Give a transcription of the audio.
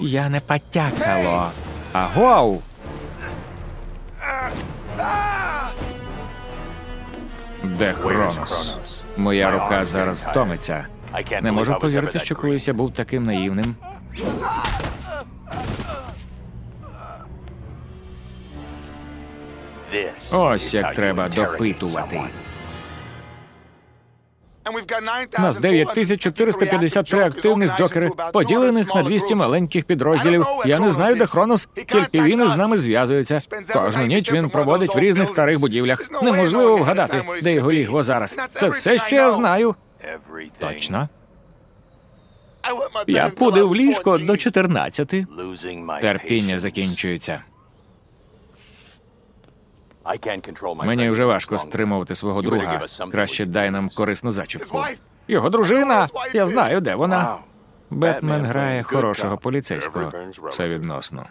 Я не потякало. Агоу! Де Хронос? Моя рука зараз втомиться. Не можу повірити, що колись я був таким наївним. Ось як треба допитувати. У нас 9453 активних джокери, поділених на 200 маленьких підрозділів. Я не знаю, де Хронос, тільки він із нами зв'язується. Кожну ніч він проводить в різних старих будівлях. Неможливо вгадати, де його лігво зараз. Це все, що я знаю. Точно. Я пудив в ліжко до 14. Терпіння закінчується. Мені вже важко стримувати свого друга. Краще дай нам корисну зачіпку. Його дружина. Я знаю, де вона. Бетмен грає хорошого поліцейського. Це відносно.